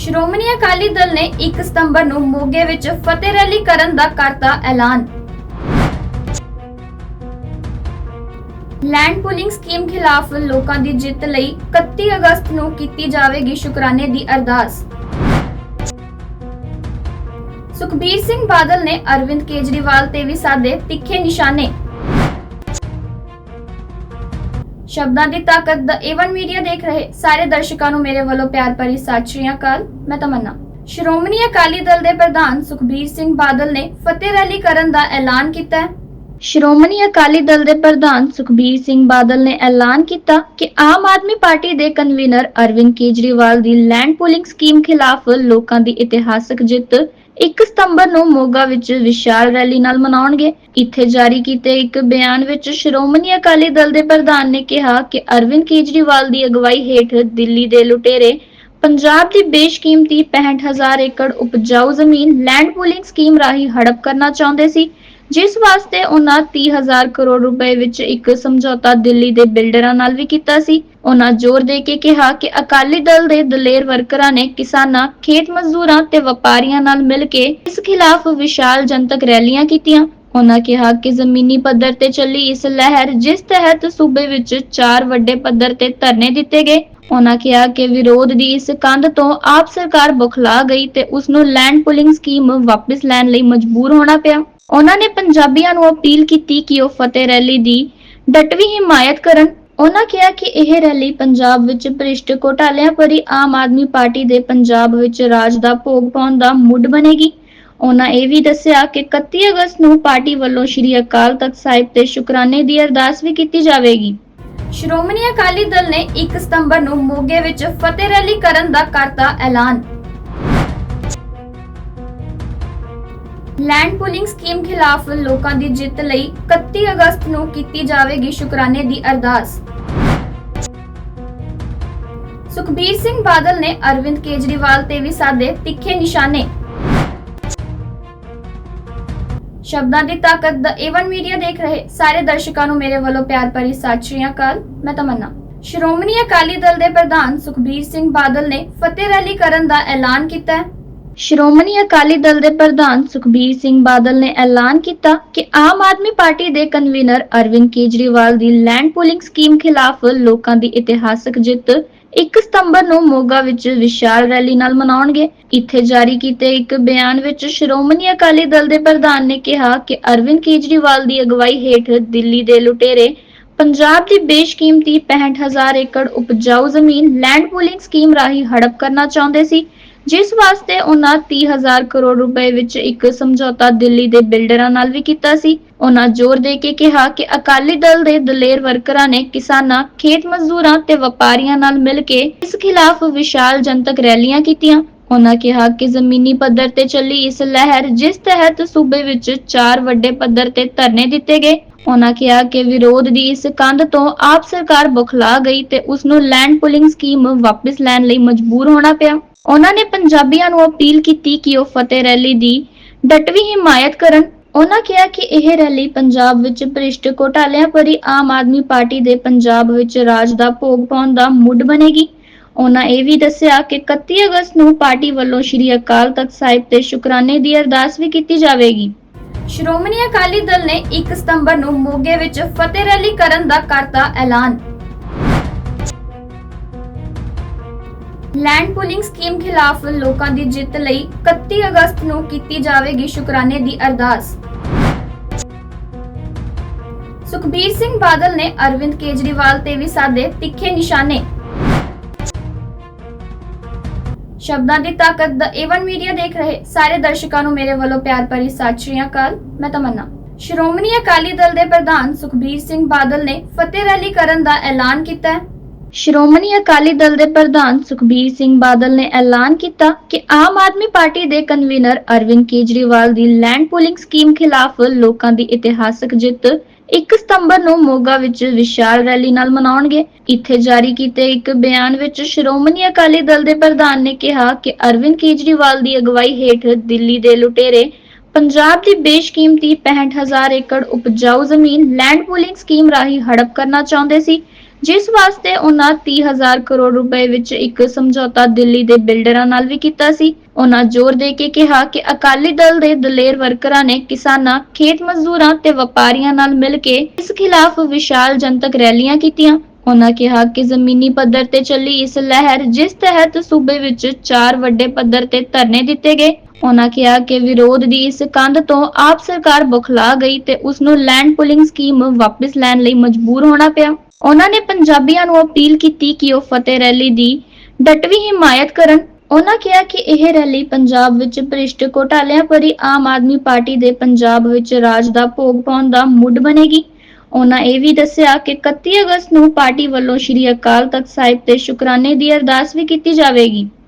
ਸ਼੍ਰੋਮਣੀ ਅਕਾਲੀ ਦਲ ਨੇ 1 ਸਤੰਬਰ ਨੂੰ ਮੋਗੇ ਵਿੱਚ ਫਤਿਹ ਰੈਲੀ ਕਰਨ ਦਾ ਕਰਤਾ ਐਲਾਨ। ਲੈਂਡ ਪੂਲਿੰਗ ਸਕੀਮ ਖਿਲਾਫ ਲੋਕਾਂ ਦੀ ਜਿੱਤ ਲਈ 31 ਅਗਸਤ ਨੂੰ ਕੀਤੀ ਜਾਵੇਗੀ ਸ਼ੁਕਰਾਨੇ ਦੀ ਅਰਦਾਸ। ਸੁਖਬੀਰ ਸਿੰਘ ਬਾਦਲ ਨੇ ਅਰਵਿੰਦ ਕੇਜਰੀਵਾਲ ਤੇ ਵੀ ਸਾਧੇ ਤਿੱਖੇ ਨਿਸ਼ਾਨੇ। ਸ਼ਬਦਾਂ ਦੀ ਤਾਕਤ ਦਾ ਏਵਨ ਮੀਡੀਆ ਦੇਖ ਰਹੇ ਸਾਰੇ ਦਰਸ਼ਕਾਂ ਨੂੰ ਮੇਰੇ ਵੱਲੋਂ ਪਿਆਰ ਭਰੀ ਸਤਿ ਸ਼੍ਰੀ ਅਕਾਲ, ਮੈਂ ਤਮੰਨਾ। ਸ਼੍ਰੋਮਣੀ ਅਕਾਲੀ ਦਲ ਦੇ ਪ੍ਰਧਾਨ ਸੁਖਬੀਰ ਸਿੰਘ ਬਾਦਲ ਨੇ ਫਤਿਹ ਰੈਲੀ ਕਰਨ ਦਾ ਐਲਾਨ ਕੀਤਾ ਹੈ। ਸ਼੍ਰੋਮਣੀ ਅਕਾਲੀ ਦਲ ਦੇ ਪ੍ਰਧਾਨ ਸੁਖਬੀਰ ਸਿੰਘ ਬਾਦਲ ਨੇ ਐਲਾਨ ਕੀਤਾ ਕਿ ਆਮ ਆਦਮੀ ਪਾਰਟੀ ਦੇ ਕਨਵੀਨਰ ਅਰਵਿੰਦ ਕੇਜਰੀਵਾਲ ਦੀ ਲੈਂਡ ਪੂਲਿੰਗ ਸਕੀਮ ਖਿਲਾਫ ਲੋਕਾਂ ਦੀ ਇਤਿਹਾਸਕ ਜਿੱਤ 1 ਸਤੰਬਰ ਨੂੰ ਮੋਗਾ ਵਿੱਚ ਵਿਸ਼ਾਲ ਰੈਲੀ ਨਾਲ ਮਨਾਉਣਗੇ। ਇੱਥੇ ਜਾਰੀ ਕੀਤੇ ਇੱਕ ਬਿਆਨ ਵਿੱਚ ਸ਼੍ਰੋਮਣੀ ਅਕਾਲੀ ਦਲ ਦੇ ਪ੍ਰਧਾਨ ਨੇ ਕਿਹਾ ਕਿ ਅਰਵਿੰਦ ਕੇਜਰੀਵਾਲ ਦੀ ਅਗਵਾਈ ਹੇਠ ਦਿੱਲੀ ਦੇ ਲੁਟੇਰੇ ਪੰਜਾਬ ਦੀ ਬੇਸ਼ਕੀਮਤੀ 65000 ਏਕੜ ਉਪਜਾਊ ਜ਼ਮੀਨ ਲੈਂਡ ਪੂਲਿੰਗ ਸਕੀਮ ਰਾਹੀਂ ਹੜਪ ਕਰਨਾ ਚਾਹੁੰਦੇ ਸੀ। ਜਿਸ ਵਾਸਤੇ ਉਹਨਾਂ 30000 ਕਰੋੜ ਰੁਪਏ ਵਿੱਚ ਇੱਕ ਸਮਝੌਤਾ ਦਿੱਲੀ ਦੇ ਬਿਲਡਰਾਂ ਨਾਲ ਵੀ ਕੀਤਾ ਸੀ। ਉਹਨਾਂ ਜ਼ੋਰ ਦੇ ਕੇ ਕਿਹਾ ਕਿ ਅਕਾਲੀ ਦਲ ਦੇ ਦਲੇਰ ਵਰਕਰਾਂ ਨੇ ਕਿਸਾਨਾਂ, ਖੇਤ ਮਜ਼ਦੂਰਾਂ ਤੇ ਵਪਾਰੀਆਂ ਨਾਲ ਮਿਲ ਕੇ ਇਸ ਖਿਲਾਫ ਵਿਸ਼ਾਲ ਜਨਤਕ ਰੈਲੀਆਂ ਕੀਤੀਆਂ। ਉਹਨਾਂ ਕਿਹਾ ਕਿ ਜ਼ਮੀਨੀ ਪੱਧਰ ਤੇ ਚੱਲੀ ਇਸ ਲਹਿਰ, ਜਿਸ ਤਹਿਤ ਸੂਬੇ ਵਿੱਚ ਚਾਰ ਵੱਡੇ ਪੱਧਰ ਤੇ ਧਰਨੇ ਦਿੱਤੇ ਗਏ। ਉਹਨਾਂ ਕਿਹਾ ਕਿ ਵਿਰੋਧ ਦੀ ਇਸ ਕੰਧ ਤੋਂ ਆਪ ਸਰਕਾਰ ਬੁਖਲਾ ਗਈ ਤੇ ਉਸ ਨੂੰ ਲੈਂਡ ਪੁਲਿੰਗ ਸਕੀਮ ਵਾਪਸ ਲੈਣ ਲਈ ਮਜਬੂਰ ਹੋਣਾ ਪਿਆ। ਉਹਨਾਂ ਨੇ ਪੰਜਾਬੀਆਂ ਨੂੰ ਅਪੀਲ ਕੀਤੀ ਕਿ ਉਹ ਫਤਿਹ ਰੈਲੀ ਦੀ ਡਟਵੀਂ ਹਿਮਾਇਤ ਕਰਨ। ਉਹਨਾਂ ਕਿਹਾ ਕਿ ਇਹ ਰੈਲੀ ਪੰਜਾਬ ਵਿੱਚ ਭ੍ਰਿਸ਼ਟ ਘੋਟਾਲਿਆਂ ਭਰੀ ਆਮ ਆਦਮੀ ਪਾਰਟੀ ਦੇ ਪੰਜਾਬ ਵਿੱਚ ਰਾਜ ਦਾ ਭੋਗ ਪਾਉਣ ਦਾ ਮੁੱਢ ਬਣੇਗੀ। ਉਹਨਾਂ ਇਹ ਵੀ ਦੱਸਿਆ ਕਿ 31 ਅਗਸਤ ਨੂੰ ਪਾਰਟੀ ਵੱਲੋਂ ਸ੍ਰੀ ਅਕਾਲ ਤਖਤ ਸਾਹਿਬ ਤੇ ਸ਼ੁਕਰਾਨੇ ਦੀ ਅਰਦਾਸ ਵੀ ਕੀਤੀ ਜਾਵੇਗੀ। ਸ਼੍ਰੋਮਣੀ ਅਕਾਲੀ ਦਲ ਨੇ 1 ਸਤੰਬਰ ਨੂੰ ਮੋਗੇ ਵਿੱਚ ਫਤਿਹ ਰੈਲੀ ਕਰਨ ਦਾ ਕਰਤਾ ਐਲਾਨ। ਲੈਂਡ ਪੂਲਿੰਗ ਸਕੀਮ ਖਿਲਾਫ ਲੋਕਾਂ ਦੀ ਜਿੱਤ ਲਈ 31 ਅਗਸਤ ਨੂੰ ਕੀਤੀ ਜਾਵੇਗੀ ਸ਼ੁਕਰਾਨੇ ਦੀ ਅਰਦਾਸ। ਸੁਖਬੀਰ ਸਿੰਘ ਬਾਦਲ ਨੇ ਅਰਵਿੰਦ ਕੇਜਰੀਵਾਲ ਤੇ ਵੀ ਸਾਧੇ ਤਿੱਖੇ ਨਿਸ਼ਾਨੇ। ਸ਼ਬਦਾਂ ਦੀ ਤਾਕਤ ਦਾ ਏਵਨ ਮੀਡੀਆ ਦੇਖ ਰਹੇ ਸਾਰੇ ਦਰਸ਼ਕਾਂ ਨੂੰ ਮੇਰੇ ਵੱਲੋਂ ਪਿਆਰ ਭਰੀ ਸਤਿ ਸ਼੍ਰੀ ਅਕਾਲ, ਮੈਂ ਤਮੰਨਾ। ਸ਼੍ਰੋਮਣੀ ਅਕਾਲੀ ਦਲ ਦੇ ਪ੍ਰਧਾਨ ਸੁਖਬੀਰ ਸਿੰਘ ਬਾਦਲ ਨੇ ਫਤਿਹ ਰੈਲੀ ਕਰਨ ਦਾ ਐਲਾਨ ਕੀਤਾ ਹੈ। ਸ਼੍ਰੋਮਣੀ ਅਕਾਲੀ ਦਲ ਦੇ ਪ੍ਰਧਾਨ ਸੁਖਬੀਰ ਸਿੰਘ ਬਾਦਲ ਨੇ ਐਲਾਨ ਕੀਤਾ ਕਿ ਆਮ ਆਦਮੀ ਪਾਰਟੀ ਦੇ ਕਨਵੀਨਰ ਅਰਵਿੰਦ ਕੇਜਰੀਵਾਲ ਦੀ ਲੈਂਡ ਪੂਲਿੰਗ ਸਕੀਮ ਖਿਲਾਫ ਲੋਕਾਂ ਦੀ ਇਤਿਹਾਸਕ ਜਿੱਤ 1 ਸਤੰਬਰ ਨੂੰ ਮੋਗਾ ਵਿੱਚ ਵਿਸ਼ਾਲ ਰੈਲੀ ਨਾਲ ਮਨਾਉਣਗੇ। ਇੱਥੇ ਜਾਰੀ ਕੀਤੇ ਇੱਕ ਬਿਆਨ ਵਿੱਚ ਸ਼੍ਰੋਮਣੀ ਅਕਾਲੀ ਦਲ ਦੇ ਪ੍ਰਧਾਨ ਨੇ ਕਿਹਾ ਕਿ ਅਰਵਿੰਦ ਕੇਜਰੀਵਾਲ ਦੀ ਅਗਵਾਈ ਹੇਠ ਦਿੱਲੀ ਦੇ ਲੁਟੇਰੇ, ਪੰਜਾਬ ਦੀ ਬੇਸ਼ਕੀਮਤੀ 65000 ਏਕੜ ਉਪਜਾਊ ਜ਼ਮੀਨ, ਲੈਂਡ ਪੂਲਿੰਗ ਸਕੀਮ ਰਾਹੀਂ ਹੜਪ ਕਰਨਾ ਚਾਹੁੰਦੇ ਸੀ। ਜਿਸ ਵਾਸਤੇ ਉਹਨਾਂ 30000 ਕਰੋੜ ਰੁਪਏ ਵਿੱਚ ਇੱਕ ਸਮਝੌਤਾ ਦਿੱਲੀ ਦੇ ਬਿਲਡਰਾਂ ਨਾਲ ਵੀ ਕੀਤਾ ਸੀ। ਉਹਨਾਂ ਜ਼ੋਰ ਦੇ ਕੇ ਕਿਹਾ ਕਿ ਅਕਾਲੀ ਦਲ ਦੇ ਦਲੇਰ ਵਰਕਰਾਂ ਨੇ ਕਿਸਾਨਾਂ, ਖੇਤ ਮਜ਼ਦੂਰਾਂ ਤੇ ਵਪਾਰੀਆਂ ਨਾਲ ਮਿਲ ਕੇ ਇਸ ਖਿਲਾਫ ਵਿਸ਼ਾਲ ਜਨਤਕ ਰੈਲੀਆਂ ਕੀਤੀਆਂ। ਉਹਨਾਂ ਕਿਹਾ ਕਿ ਜ਼ਮੀਨੀ ਪੱਧਰ ਤੇ ਚੱਲੀ ਇਸ ਲਹਿਰ, ਜਿਸ ਤਹਿਤ ਸੂਬੇ ਵਿੱਚ ਚਾਰ ਵੱਡੇ ਪੱਧਰ ਤੇ ਧਰਨੇ ਦਿੱਤੇ ਗਏ। ਉਹਨਾਂ ਕਿਹਾ ਕਿ ਵਿਰੋਧ ਦੀ ਇਸ ਕੰਧ ਤੋਂ ਆਪ ਸਰਕਾਰ ਬੁਖਲਾ ਗਈ ਤੇ ਉਸ ਨੂੰ ਲੈਂਡ ਪੁਲਿੰਗ ਸਕੀਮ ਵਾਪਸ ਲੈਣ ਲਈ ਮਜਬੂਰ ਹੋਣਾ ਪਿਆ। ਉਹਨਾਂ ਨੇ ਪੰਜਾਬੀਆਂ ਨੂੰ ਅਪੀਲ ਕੀਤੀ ਕਿ ਉਹ ਫਤਿਹ ਰੈਲੀ ਦੀ ਡਟਵੀਂ ਹਿਮਾਇਤ ਕਰਨ। ਉਹਨਾਂ ਕਿਹਾ ਕਿ ਇਹ ਰੈਲੀ ਪੰਜਾਬ ਵਿੱਚ ਭ੍ਰਿਸ਼ਟ ਘੋਟਾਲਿਆਂ ਭਰੀ ਆਮ ਆਦਮੀ ਪਾਰਟੀ ਦੇ ਪੰਜਾਬ ਵਿੱਚ ਰਾਜ ਦਾ ਭੋਗ ਪਾਉਣ ਦਾ ਮੁੱਢ ਬਣੇਗੀ। ਉਹਨਾਂ ਇਹ ਵੀ ਦੱਸਿਆ ਕਿ 31 ਅਗਸਤ ਨੂੰ ਪਾਰਟੀ ਵੱਲੋਂ ਸ੍ਰੀ ਅਕਾਲ ਤਖਤ ਸਾਹਿਬ ਤੇ ਸ਼ੁਕਰਾਨੇ ਦੀ ਅਰਦਾਸ ਵੀ ਕੀਤੀ ਜਾਵੇਗੀ। ਸ਼੍ਰੋਮਣੀ ਅਕਾਲੀ ਦਲ ਨੇ 1 ਸਤੰਬਰ ਨੂੰ ਮੋਗੇ ਵਿੱਚ ਫਤਿਹ ਰੈਲੀ ਕਰਨ ਦਾ ਕਰਤਾ ਐਲਾਨ। ਲੈਂਡ ਪੂਲਿੰਗ ਸਕੀਮ ਖਿਲਾਫ ਲੋਕਾਂ ਦੀ ਜਿੱਤ ਲਈ 31 ਅਗਸਤ ਨੂੰ ਕੀਤੀ ਜਾਵੇਗੀ ਸ਼ੁਕਰਾਨੇ ਦੀ ਅਰਦਾਸ। ਸੁਖਬੀਰ ਸਿੰਘ ਬਾਦਲ ਨੇ ਅਰਵਿੰਦ ਕੇਜਰੀਵਾਲ ਤੇ ਵੀ ਸਾਧੇ ਤਿੱਖੇ ਨਿਸ਼ਾਨੇ। ਸ਼ਬਦਾਂ ਦੀ ਤਾਕਤ ਦਾ ਏਵਨ ਮੀਡੀਆ ਦੇਖ ਰਹੇ ਸਾਰੇ ਦਰਸ਼ਕਾਂ ਨੂੰ ਮੇਰੇ ਵੱਲੋਂ ਪਿਆਰ ਭਰੀ ਸਤਿ ਸ਼੍ਰੀ ਅਕਾਲ। ਮੈਂ ਤਮੰਨਾ। ਸ਼੍ਰੋਮਣੀ ਅਕਾਲੀ ਦਲ ਦੇ ਪ੍ਰਧਾਨ ਸੁਖਬੀਰ ਸਿੰਘ ਬਾਦਲ ਨੇ ਫਤਿਹ ਰੈਲੀ ਕਰਨ ਦਾ ਐਲਾਨ ਕੀਤਾ ਹੈ। ਸ਼੍ਰੋਮਣੀ ਅਕਾਲੀ ਦਲ ਦੇ ਪ੍ਰਧਾਨ ਸੁਖਬੀਰ ਸਿੰਘ ਬਾਦਲ ਨੇ ਐਲਾਨ ਕੀਤਾ ਕਿ ਆਮ ਆਦਮੀ ਪਾਰਟੀ ਦੇ ਕਨਵੀਨਰ ਅਰਵਿੰਦ ਕੇਜਰੀਵਾਲ ਦੀ ਲੈਂਡ ਪੂਲਿੰਗ ਸਕੀਮ ਖਿਲਾਫ ਲੋਕਾਂ ਦੀ ਇਤਿਹਾਸਕ ਜਿੱਤ 1 ਸਤੰਬਰ ਨੂੰ ਮੋਗਾ ਵਿੱਚ ਵਿਸ਼ਾਲ ਰੈਲੀ ਨਾਲ ਮਨਾਉਣਗੇ। ਇੱਥੇ ਜਾਰੀ ਕੀਤੇ ਇੱਕ ਬਿਆਨ ਵਿੱਚ ਸ਼੍ਰੋਮਣੀ ਅਕਾਲੀ ਦਲ ਦੇ ਪ੍ਰਧਾਨ ਨੇ ਕਿਹਾ ਕਿ ਅਰਵਿੰਦ ਕੇਜਰੀਵਾਲ ਦੀ ਅਗਵਾਈ ਹੇਠ ਦਿੱਲੀ ਦੇ ਲੁਟੇਰੇ ਪੰਜਾਬ ਦੀ ਬੇਸ਼ਕੀਮਤੀ 65000 ਏਕੜ ਉਪਜਾਊ ਜ਼ਮੀਨ ਲੈਂਡ ਪੂਲਿੰਗ ਸਕੀਮ ਰਾਹੀਂ ਹੜਪ ਕਰਨਾ ਚਾਹੁੰਦੇ ਸੀ। ਜਿਸ ਵਾਸਤੇ ਉਹਨਾਂ 30000 ਕਰੋੜ ਰੁਪਏ ਵਿੱਚ ਇੱਕ ਸਮਝੌਤਾ ਦਿੱਲੀ ਦੇ ਬਿਲਡਰਾਂ ਨਾਲ ਵੀ ਕੀਤਾ ਸੀ। ਉਹਨਾਂ ਜ਼ੋਰ ਦੇ ਕੇ ਕਿਹਾ ਕਿ ਅਕਾਲੀ ਦਲ ਦੇ ਦਲੇਰ ਵਰਕਰਾਂ ਨੇ ਕਿਸਾਨਾਂ, ਖੇਤ ਮਜ਼ਦੂਰਾਂ ਤੇ ਵਪਾਰੀਆਂ ਨਾਲ ਮਿਲ ਕੇ ਇਸ ਖਿਲਾਫ ਵਿਸ਼ਾਲ ਜਨਤਕ ਰੈਲੀਆਂ ਕੀਤੀਆਂ। ਉਹਨਾਂ ਕਿਹਾ ਕਿ ਜ਼ਮੀਨੀ ਪੱਧਰ ਤੇ ਚੱਲੀ ਇਸ ਲਹਿਰ, ਜਿਸ ਤਹਿਤ ਸੂਬੇ ਵਿੱਚ ਚਾਰ ਵੱਡੇ ਪੱਧਰ ਤੇ ਧਰਨੇ ਦਿੱਤੇ ਗਏ। ਉਹਨਾਂ ਕਿਹਾ ਕਿ ਵਿਰੋਧ ਦੀ ਇਸ ਕੰਧ ਤੋਂ ਆਪ ਸਰਕਾਰ ਬੁਖਲਾ ਗਈ ਤੇ ਉਸ ਨੂੰ ਲੈਂਡ ਪੁਲਿੰਗ ਸਕੀਮ ਵਾਪਸ ਲੈਣ ਲਈ ਮਜਬੂਰ ਹੋਣਾ ਪਿਆ। ਉਹਨਾਂ ਨੇ ਪੰਜਾਬੀਆਂ ਨੂੰ ਅਪੀਲ ਕੀਤੀ ਕਿ ਉਹ ਫਤਿਹ ਰੈਲੀ ਦੀ ਡਟਵੀਂ ਹਿਮਾਇਤ ਕਰਨ। ਉਹਨਾਂ ਕਿਹਾ ਕਿ ਇਹ ਰੈਲੀ ਪੰਜਾਬ ਵਿੱਚ ਭ੍ਰਿਸ਼ਟ ਘੋਟਾਲਿਆਂ ਭਰੀ ਆਮ ਆਦਮੀ ਪਾਰਟੀ ਦੇ ਪੰਜਾਬ ਵਿੱਚ ਰਾਜ ਦਾ ਭੋਗ ਪਾਉਣ ਦਾ ਮੁੱਢ ਬਣੇਗੀ। ਉਹਨਾਂ ਇਹ ਵੀ ਦੱਸਿਆ ਕਿ 31 ਅਗਸਤ ਨੂੰ ਪਾਰਟੀ ਵੱਲੋਂ ਸ੍ਰੀ ਅਕਾਲ ਤਖਤ ਸਾਹਿਬ ਤੇ ਸ਼ੁਕਰਾਨੇ ਦੀ ਅਰਦਾਸ ਵੀ ਕੀਤੀ ਜਾਵੇਗੀ।